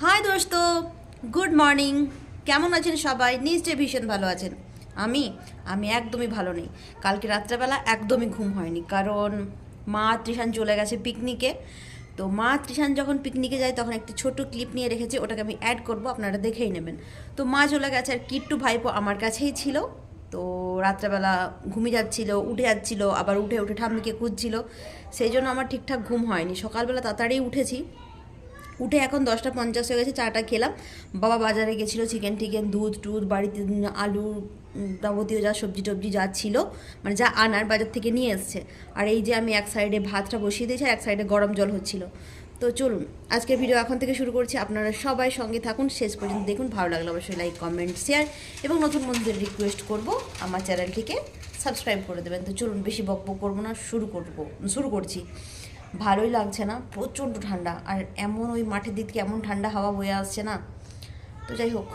High দোস্ত। Good morning কেমন আছেন সবাই? নিশ্চয়ই ভীষণ ভালো আছেন। আমি? আমি একদমই ভালো নেই। কালকে রাত্রেবেলা একদমই ঘুম হয়নি। কারণ মা ত্রিশান চলে গেছে পিকনিকে। তো মা ত্রিশান যখন পিকনিকে যায়, তখন একটি ছোট ক্লিপ নিয়ে রেখেছে। ওটাকে আমি অ্যাড করব। আপনারা দেখেই নেবেন। তো মা চলে গেছে আর কিট্টু ভাইপো আমার কাছেই ছিল। তো রাত্রেবেলা ঘুমিয়ে যাচ্ছিল, উঠে যাচ্ছিল, আবার উঠে উঠে ঠাম্মিকে খুঁজছিল। সেই জন্য আমার ঠিকঠাক ঘুম হয়নি। সকালবেলা তাড়াতাড়ি উঠেছি। উঠে এখন দশটা পঞ্চাশ হয়ে গেছে, চাটা খেলাম। বাবা বাজারে গেছিল চিকেন টিকেন, দুধ, টুধ, বাড়িতে আলু যাবতীয় যা সবজি টবজি যা ছিল মানে যা আনার বাজার থেকে নিয়ে এসছে। আর এই যে আমি এক সাইডে ভাতটা বসিয়ে দিয়েছি এক সাইডে গরম জল হচ্ছিল। তো চলুন, আজকের ভিডিও এখন থেকে শুরু করছি। আপনারা সবাই সঙ্গে থাকুন, শেষ পর্যন্ত দেখুন। ভালো লাগলে অবশ্যই লাইক কমেন্ট শেয়ার এবং নতুন বন্ধুদের রিকোয়েস্ট করব। আমার চ্যানেলটিকে সাবস্ক্রাইব করে দেবেন। তো চলুন, বেশি বক বক করব না, শুরু করব, শুরু করছি। ভালোই লাগছে না, প্রচণ্ড ঠান্ডা। আর এমন ওই মাঠের দিক থেকে এমন ঠান্ডা হাওয়া বয়ে আসছে না। তো যাই হোক,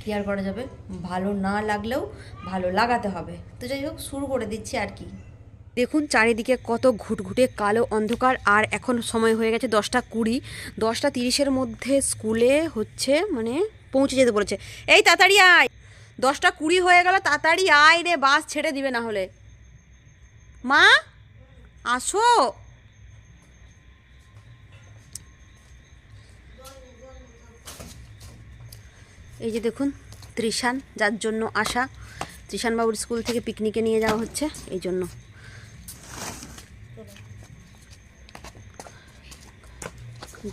কী আর করা যাবে? ভালো না লাগলেও ভালো লাগাতে হবে। তো যাই হোক, শুরু করে দিচ্ছি আর কি। দেখুন, চারিদিকে কত ঘুটঘুটে কালো অন্ধকার, আর এখন সময় হয়ে গেছে দশটা কুড়ি। দশটা তিরিশের মধ্যে স্কুলে হচ্ছে মানে পৌঁছে যেতে বলেছে। এই তাড়াতাড়ি আয়! দশটা কুড়ি হয়ে গেল, তাড়াতাড়ি আয় রে, বাস ছেড়ে দিবে না হলে। মা, আসো! এই যে দেখুন, ত্রিশান, যার জন্য আসা ত্রিশান বাবুর স্কুল থেকে পিকনিকে নিয়ে যাওয়া হচ্ছে, এই জন্য।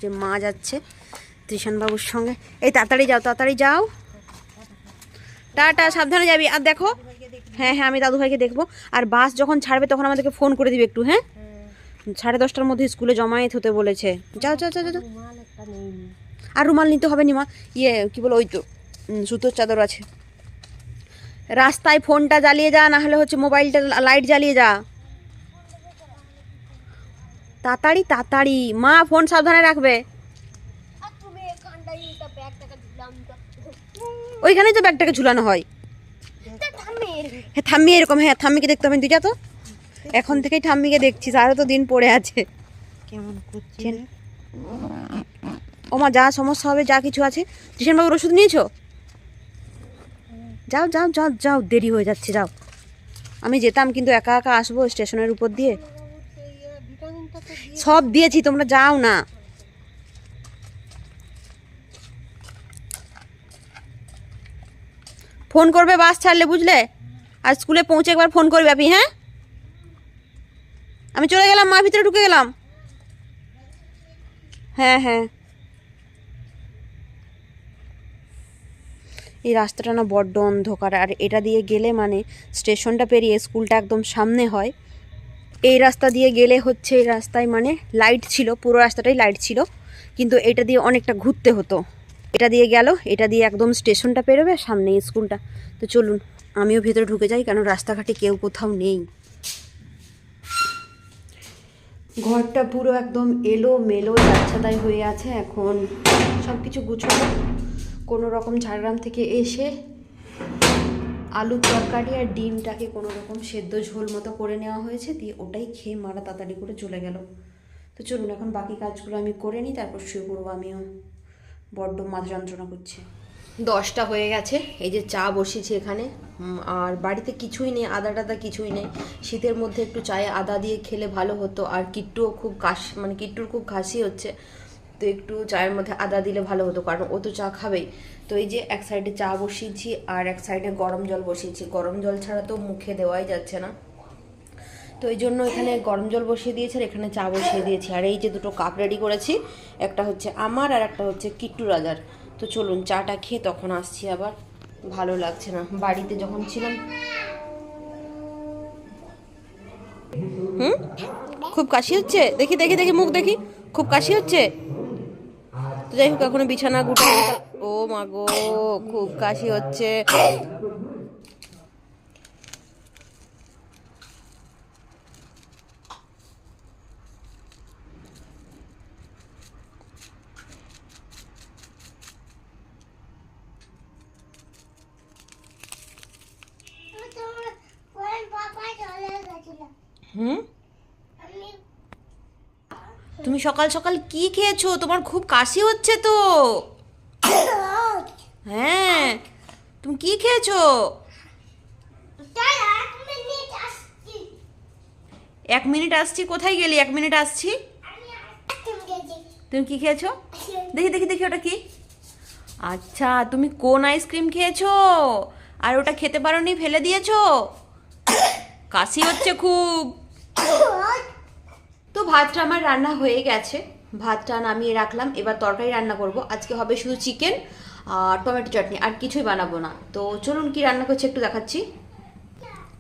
যে মা যাচ্ছে ত্রিশান বাবুর সঙ্গে। এই তাড়াতাড়ি যাও তাড়াতাড়ি যাও। টাটা, সাবধানে যাবি। আর দেখো হ্যাঁ হ্যাঁ আমি দাদু ভাইকে দেখব। আর বাস যখন ছাড়বে, তখন আমাদেরকে ফোন করে দিবে একটু হ্যাঁ? সাড়ে দশটার মধ্যে স্কুলে জমায়েত হতে বলেছে। যাও যাও যাও যাও আর রুমাল নিতে হবে নিমা ইয়ে কি বলো ওই তো সুতোর চাদর আছে। রাস্তায় ফোনটা জ্বালিয়ে যা না হলে হচ্ছে মোবাইলটা লাইট জ্বালিয়ে যা। তাড়াতাড়ি তাড়াতাড়ি। মা ফোন সাবধানে রাখবে। ওইখানেই তো ব্যাগটাকে ঝুলানো হয়। হ্যাঁ ঠাম্মি এরকম হ্যাঁ থাম্মিকে দেখতে হবে। তুই যা তো। এখন থেকেই ঠাম্মিকে দেখছিস আরও তো দিন পড়ে আছে। কেমন করছে চেন। ওমা যা সমস্যা হবে যা কিছু আছে। বাবুর ওষুধ নিয়েছো? যাও যাও যাও যাও, দেরি হয়ে যাচ্ছে, যাও। আমি যেতাম কিন্তু একা একা আসব স্টেশনের উপর দিয়ে। সব দিয়েছি, তোমরা যাও না। ফোন করবে বাস ছাড়লে, বুঝলে? আর স্কুলে পৌঁছে একবার ফোন করবে আপনি হ্যাঁ? আমি চলে গেলাম, মা ভিতরে ঢুকে গেলাম। হ্যাঁ হ্যাঁ। এই রাস্তাটা না বড্ড অন্ধকার, আর এটা দিয়ে গেলে মানে স্টেশনটা পেরিয়ে স্কুলটা একদম সামনে হয়। এই রাস্তা দিয়ে গেলে হচ্ছে এই রাস্তায় মানে লাইট ছিল, পুরো রাস্তাটাই লাইট ছিল, কিন্তু এটা দিয়ে অনেকটা ঘুরতে হতো। এটা দিয়ে গেল, এটা দিয়ে একদম স্টেশনটা পেরোবে, সামনে স্কুলটা। তো চলুন, আমিও ভেতরে ঢুকে যাই কেন রাস্তাঘাটে কেউ কোথাও নেই। ঘরটা পুরো একদম এলো মেলো যাচ্ছাতাই হয়ে আছে এখন। সব কিছু গুছানো। কোনো রকম ঝাড়গ্রাম থেকে এসে আলুর তরকারি আর ডিমটাকে কোনো রকম সেদ্ধ ঝোল মতো করে নেওয়া হয়েছে, দিয়ে ওটাই খেয়ে মারা তাড়াতাড়ি করে চলে গেল। তো চলুন, এখন বাকি কাজগুলো আমি করে নিই, তারপর শুয়ে পড়ব আমিও। বড্ড মাথা যন্ত্রণা করছে। দশটা হয়ে গেছে, এই যে চা বসিয়েছি এখানে। আর বাড়িতে কিছুই নেই, আদা টাদা কিছুই নেই। শীতের মধ্যে একটু চায়ে আদা দিয়ে খেলে ভালো হতো, আর কিট্টুও খুব কাশ মানে কিট্টুর খুব কাশি হচ্ছে। তো একটু চায়ের মধ্যে আদা দিলে ভালো হতো, কারণ ও তো চা খাবেই। তো এই যে এক সাইডে চা বসিয়েছি আর এক সাইডে গরম জল বসিয়েছি। গরম জল ছাড়া তো মুখে দেওয়াই যাচ্ছে না। তো এই জন্য এখানে গরম জল বসিয়ে দিয়েছি আর এখানে চা বসিয়ে দিয়েছি। আর এই যে দুটো কাপ রেডি করেছি, একটা হচ্ছে আমার আর একটা হচ্ছে কিট্টু রাজার। তো চলুন, চাটা খেয়ে তখন আসছি আবার। ভালো লাগছে না। বাড়িতে যখন ছিলাম, হুম? খুব কাশি হচ্ছে? দেখি দেখি দেখি, মুখ দেখি। খুব কাশি হচ্ছে? তো যাই হোক এখনও বিছানা গুটা ও মা গো খুব কাশি হচ্ছে। হুম? তুমি সকাল সকাল কি খেয়েছো? তোমার খুব কাশি হচ্ছে তো। হ্যাঁ তুমি কি খেয়েছো? এক মিনিট আসছি। কোথায় গেলি? এক মিনিট আসছি। তুমি কি খেয়েছো? দেখি দেখি দেখি ওটা কি। আচ্ছা তুমি কোন আইসক্রিম খেয়েছো? আর ওটা খেতে পারোনি, ফেলে দিয়েছ? কাশি হচ্ছে খুব। তো ভাতটা আমার রান্না হয়ে গেছে। ভাতটা নামিয়ে রাখলাম, এবার তরকারি রান্না করব। আজকে হবে শুধু চিকেন আর টমেটো চাটনি আর কিছুই বানাবো না। তো চলুন কি রান্না করছি একটু দেখাচ্ছি।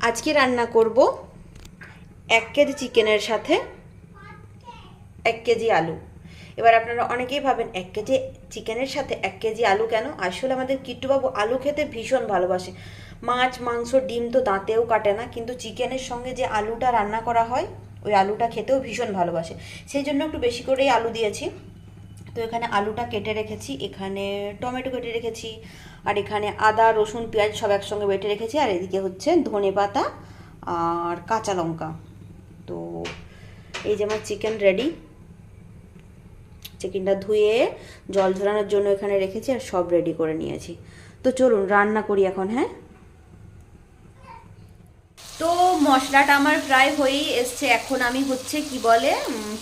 আজকে রান্না করব এক কেজি চিকেনের সাথে এক কেজি আলু। এবার আপনারা অনেকেই ভাবেন, এক কেজি চিকেনের সাথে এক কেজি আলু কেন? আসলে আমাদের কিট্টুবাবু আলু খেতে ভীষণ ভালোবাসে। মাছ, মাংস, ডিম তো দাঁতেও কাটে না, কিন্তু চিকেনের সঙ্গে যে আলুটা রান্না করা হয় ওই আলুটা খেতেও ভীষণ ভালোবাসে। সেই জন্য একটু বেশি করেই আলু দিয়েছি। তো এখানে আলুটা কেটে রেখেছি, এখানে টমেটো কেটে রেখেছি, আর এখানে আদা, রসুন, পেঁয়াজ সব একসঙ্গে বেটে রেখেছি, আর এদিকে হচ্ছে ধনে পাতা আর কাঁচা লঙ্কা। তো এই যে আমার চিকেন রেডি। চিকেনটা ধুয়ে জল ঝরানোর জন্য এখানে রেখেছি আর সব রেডি করে নিয়েছি। তো চলুন, রান্না করি এখন হ্যাঁ? তো মশলাটা আমার প্রায় হয়েই এসছে। এখন আমি হচ্ছে কি বলে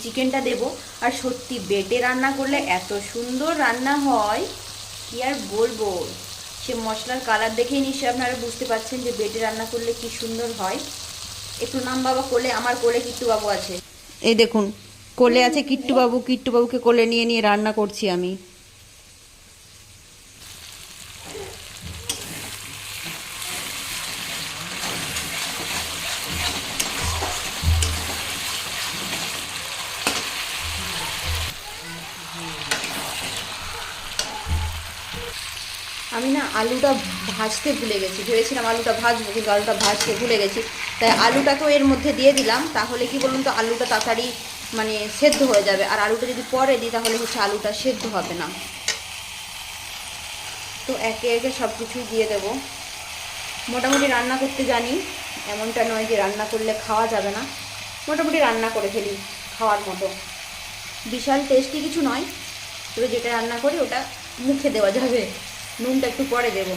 চিকেনটা দেব। আর সত্যি বেটে রান্না করলে এত সুন্দর রান্না হয়, কি আর বলব? সে মশলার কালার দেখেই নিশ্চয়ই আপনারা বুঝতে পারছেন যে বেটে রান্না করলে কি সুন্দর হয়। একটু নাম বাবা, কোলে, আমার কোলে কিট্টু বাবু আছে। এই দেখুন, কোলে আছে কিট্টু বাবু কিট্টু বাবুকে কোলে নিয়ে নিয়ে রান্না করছি আমি। আমি না আলুটা ভাজতে ভুলে গেছি। ভেবেছিলাম আলুটা ভাজবো, কিন্তু আলুটা ভাজতে ভুলে গেছি। তাই আলুটাকেও এর মধ্যে দিয়ে দিলাম। তাহলে কি বলুন তো, আলুটা তাড়াতাড়ি মানে সেদ্ধ হয়ে যাবে। আর আলুটা যদি পরে দিই, তাহলে হচ্ছে আলুটা সেদ্ধ হবে না। তো একে একে সব কিছুই দিয়ে দেবো। মোটামুটি রান্না করতে জানি, এমনটা নয় যে রান্না করলে খাওয়া যাবে না। মোটামুটি রান্না করে ফেলি খাওয়ার মতো। বিশাল টেস্টি কিছু নয়, তবে যেটা রান্না করি, ওটা মুখে দেওয়া যাবে। নুনটা একটু পরে দেব।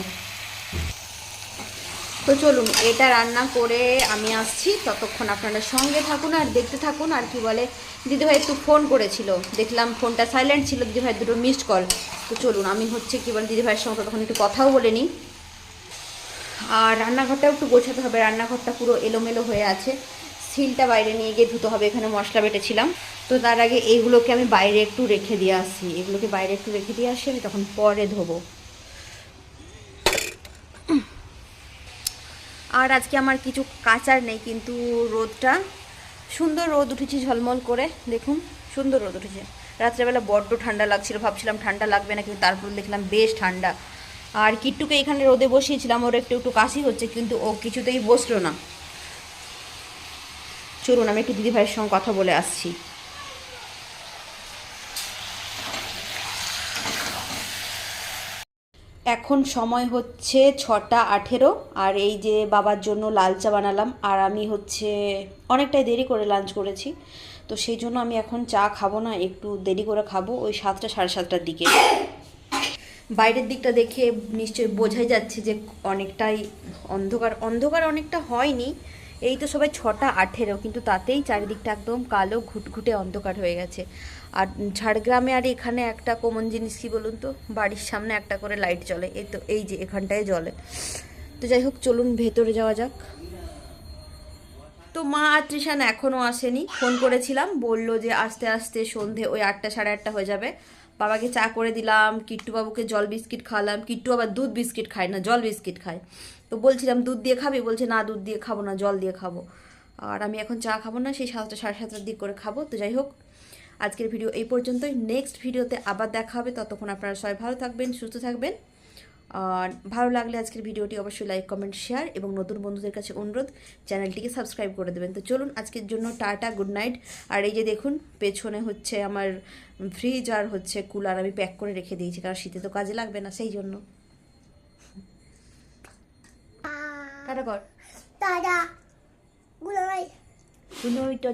তো চলুন এটা রান্না করে আমি আসছি। ততক্ষণ আপনারা সঙ্গে থাকুন আর দেখতে থাকুন। আর কি বলে, দিদিভাই একটু ফোন করেছিল। দেখলাম ফোনটা সাইলেন্ট ছিল, দিদিভাই দুটো মিসড কল। তো চলুন, আমি হচ্ছে কি বলে, দিদিভাইয়ের সঙ্গে তখন একটু কথাও বলে নিই। আর রান্নাঘরটাও একটু গোছাতে হবে। রান্নাঘরটা পুরো এলোমেলো হয়ে আছে। সিলটা বাইরে নিয়ে গিয়ে ধুতে হবে। এখানে মশলা বেটেছিলাম। তো তার আগে এইগুলোকে আমি বাইরে একটু রেখে দিয়ে আসি। এগুলোকে বাইরে একটু রেখে দিয়ে আসি, আমি তখন পরে ধোবো। আর আজকে আমার কিছু কাচার নেই, কিন্তু রোদটা, সুন্দর রোদ উঠেছে ঝলমল করে, দেখুন, সুন্দর রোদ উঠেছে। রাত্রেবেলা বড্ড ঠান্ডা লাগছিল, ভাবছিলাম ঠান্ডা লাগবে না কিন্তু তারপর দেখলাম বেশ ঠান্ডা। আর কিট্টুকে এখানে রোদে বসিয়েছিলাম, ওর একটু একটু কাশি হচ্ছে, কিন্তু ও কিছুতেই বসল না। চলুন, আমি একটু দিদিভাইয়ের সঙ্গে কথা বলে আসছি। এখন সময় হচ্ছে ছটা আঠেরো, আর এই যে বাবার জন্য লাল চা বানালাম, আর আমি হচ্ছে অনেকটাই দেরি করে লাঞ্চ করেছি, তো সেই জন্য আমি এখন চা খাব না, একটু দেরি করে খাব, ওই সাতটা সাড়ে সাতটার দিকে। বাইরের দিকটা দেখে নিশ্চয়ই বোঝাই যাচ্ছে যে অনেকটাই অন্ধকার অন্ধকার অনেকটা হয়নি, এই তো সবাই ছটা আঠেরো, কিন্তু তাতেই চারিদিকটা একদম কালো, ঘুটঘুটে অন্ধকার হয়ে গেছে। আর ঝাড়গ্রামে আর এখানে একটা কমন জিনিস কি বলুন তো? বাড়ির সামনে একটা করে লাইট জ্বলে। এই তো, এই যে এখানটায় জলে তো যাই হোক, চলুন ভেতরে যাওয়া যাক। তো মা আর তৃষান এখনও আসেনি। ফোন করেছিলাম, বলল যে আস্তে আস্তে সন্ধে ওই আটটা সাড়ে আটটা হয়ে যাবে। বাবাকে চা করে দিলাম কিট্টু বাবুকে জল বিস্কিট খাওয়ালাম। কিট্টু আবার দুধ বিস্কিট খায় না, জল বিস্কিট খায়। তো বলছিলাম, দুধ দিয়ে খাবি? বলছে, না, দুধ দিয়ে খাব না, জল দিয়ে খাব। আর আমি এখন চা খাব না, সেই সাতটা সাড়ে সাতটার দিক করে খাব। তো যাই হোক আজকের ভিডিও এই পর্যন্তই। নেক্সট ভিডিওতে আবার দেখা হবে। ততক্ষণ আপনারা সবাই ভালো থাকবেন সুস্থ থাকবেন। আর ভালো লাগলে আজকের ভিডিওটি অবশ্যই লাইক কমেন্ট শেয়ার এবং নতুন বন্ধুদের কাছে অনুরোধ চ্যানেলটিকে সাবস্ক্রাইব করে দেবেন। তো চলুন আজকের জন্য টাটা গুড নাইট আর এই যে দেখুন পেছনে হচ্ছে আমার ফ্রিজ আর হচ্ছে কুলার আমি প্যাক করে রেখে দিয়েছি কারণ শীতে তো কাজে লাগবে না সেই জন্য। টাটা কর। দাদা গুড নাইট গুড নাইট